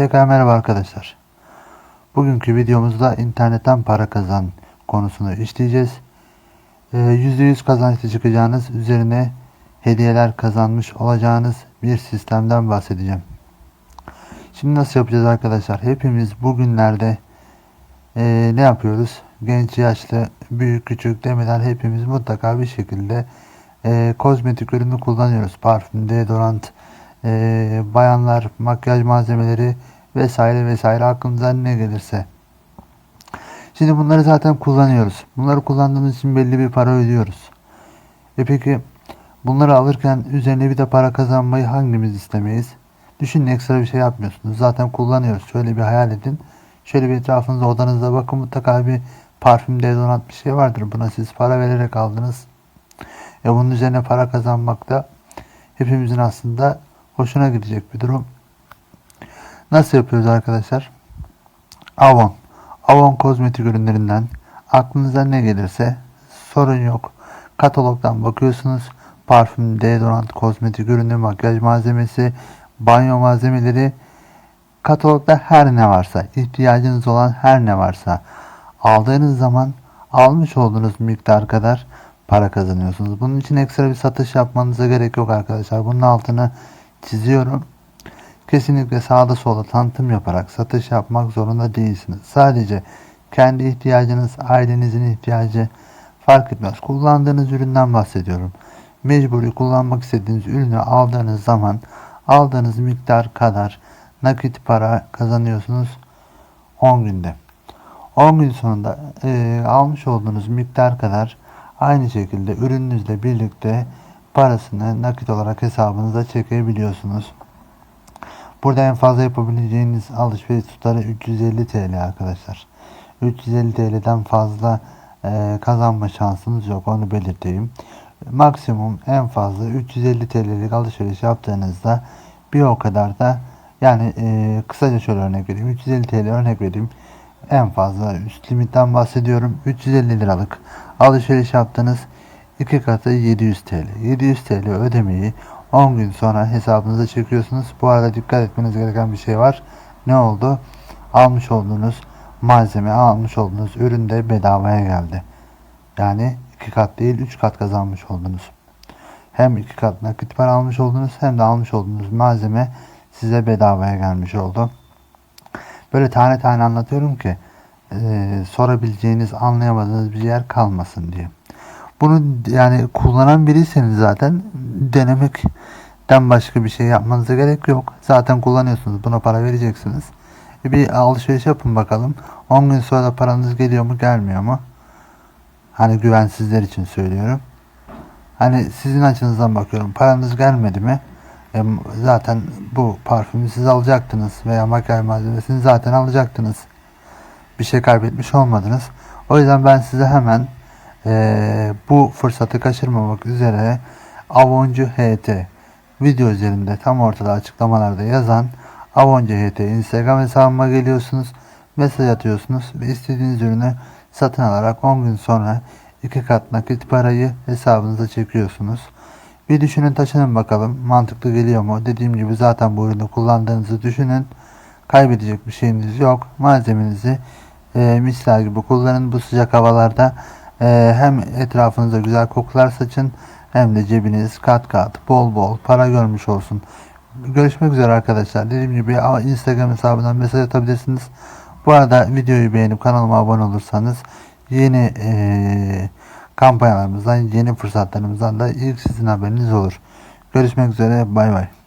Tekrar merhaba arkadaşlar. Bugünkü videomuzda internetten para kazan konusunu işleyeceğiz. Ee, %100 kazançlı çıkacağınız üzerine hediyeler kazanmış olacağınız bir sistemden bahsedeceğim. Şimdi nasıl yapacağız arkadaşlar? Hepimiz bugünlerde e, ne yapıyoruz? Genç, yaşlı, büyük, küçük demeden hepimiz mutlaka bir şekilde e, kozmetik ürünü kullanıyoruz. Parfüm, deodorant, e, bayanlar, makyaj malzemeleri vesaire vesaire aklınıza ne gelirse. Şimdi bunları zaten kullanıyoruz. Bunları kullandığımız için belli bir para ödüyoruz. E peki bunları alırken üzerine bir de para kazanmayı hangimiz istemeyiz? Düşünün ekstra bir şey yapmıyorsunuz. Zaten kullanıyoruz. Şöyle bir hayal edin. Şöyle bir etrafınıza odanızda bakın mutlaka bir parfüm deodorant bir şey vardır. Buna siz para vererek aldınız. E bunun üzerine para kazanmak da hepimizin aslında hoşuna gidecek bir durum. Nasıl yapıyoruz arkadaşlar? Avon. Avon kozmetik ürünlerinden aklınıza ne gelirse sorun yok. Katalogdan bakıyorsunuz. Parfüm, deodorant, kozmetik ürünü, makyaj malzemesi, banyo malzemeleri katalogda her ne varsa, ihtiyacınız olan her ne varsa aldığınız zaman almış olduğunuz miktar kadar para kazanıyorsunuz. Bunun için ekstra bir satış yapmanıza gerek yok arkadaşlar. Bunun altını çiziyorum. Kesinlikle sağda solda tanıtım yaparak satış yapmak zorunda değilsiniz. Sadece kendi ihtiyacınız, ailenizin ihtiyacı fark etmez. Kullandığınız üründen bahsediyorum. Mecburi kullanmak istediğiniz ürünü aldığınız zaman aldığınız miktar kadar nakit para kazanıyorsunuz 10 günde. 10 gün sonunda e, almış olduğunuz miktar kadar aynı şekilde ürününüzle birlikte parasını nakit olarak hesabınıza çekebiliyorsunuz. Burada en fazla yapabileceğiniz alışveriş tutarı 350 TL arkadaşlar. 350 TL'den fazla e, kazanma şansınız yok onu belirteyim. Maksimum en fazla 350 TL'lik alışveriş yaptığınızda bir o kadar da yani e, kısaca şöyle örnek vereyim. 350 TL örnek vereyim. En fazla üst limitten bahsediyorum. 350 liralık alışveriş yaptınız. İki katı 700 TL. 700 TL ödemeyi 10 gün sonra hesabınıza çekiyorsunuz. Bu arada dikkat etmeniz gereken bir şey var. Ne oldu? Almış olduğunuz malzeme, almış olduğunuz ürün de bedavaya geldi. Yani iki kat değil 3 kat kazanmış oldunuz. Hem iki kat nakit para almış oldunuz hem de almış olduğunuz malzeme size bedavaya gelmiş oldu. Böyle tane tane anlatıyorum ki e, sorabileceğiniz, anlayamadığınız bir yer kalmasın diye. Bunu yani kullanan biriyseniz zaten denemekten başka bir şey yapmanıza gerek yok. Zaten kullanıyorsunuz. Buna para vereceksiniz. E bir alışveriş yapın bakalım. 10 gün sonra paranız geliyor mu gelmiyor mu? Hani güvensizler için söylüyorum. Hani sizin açınızdan bakıyorum. Paranız gelmedi mi? E, zaten bu parfümü siz alacaktınız veya makyaj malzemesini zaten alacaktınız. Bir şey kaybetmiş olmadınız. O yüzden ben size hemen e, bu fırsatı kaçırmamak üzere Avoncu HT video üzerinde tam ortada açıklamalarda yazan Avoncu HT Instagram hesabıma geliyorsunuz. Mesaj atıyorsunuz ve istediğiniz ürünü satın alarak 10 gün sonra iki kat nakit parayı hesabınıza çekiyorsunuz. Bir düşünün taşının bakalım mantıklı geliyor mu? Dediğim gibi zaten bu ürünü kullandığınızı düşünün. Kaybedecek bir şeyiniz yok. Malzemenizi e, misler gibi kullanın bu sıcak havalarda. E, hem etrafınıza güzel kokular saçın hem de cebiniz kat kat bol bol para görmüş olsun. Görüşmek üzere arkadaşlar. Dediğim gibi Instagram hesabından mesaj atabilirsiniz. Bu arada videoyu beğenip kanalıma abone olursanız yeni e, kampanyalarımızdan, yeni fırsatlarımızdan da ilk sizin haberiniz olur. Görüşmek üzere. Bay bay.